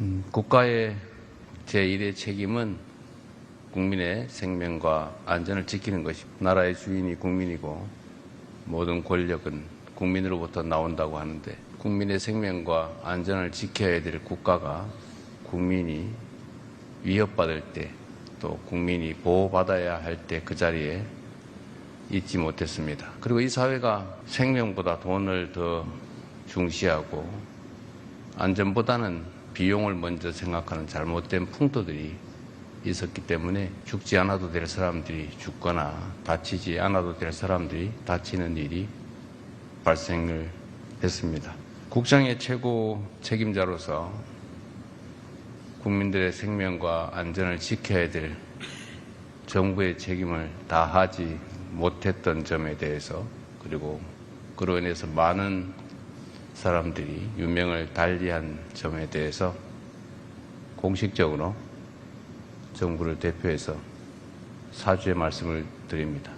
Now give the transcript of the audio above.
음, 국가의 제1의 책임은 국민의 생명과 안전을 지키는 것이 나라의 주인이 국민이고 모든 권력은 국민으로부터 나온다고 하는데 국민의 생명과 안전을 지켜야 될 국가가 국민이 위협받을 때 또 국민이 보호받아야 할 때 그 자리에 있지 못했습니다. 그리고 이 사회가 생명보다 돈을 더 중시하고 안전보다는 비용을 먼저 생각하는 잘못된 풍토들이 있었기 때문에 죽지 않아도 될 사람들이 죽거나 다치지 않아도 될 사람들이 다치는 일이 발생을 했습니다. 국장의 최고 책임자로서 국민들의 생명과 안전을 지켜야 될 정부의 책임을 다하지 못했던 점에 대해서 그리고 그로 인해서 많은 사람들이 유명을 달리한 점에 대해서 공식적으로 정부를 대표해서 사죄의 말씀을 드립니다.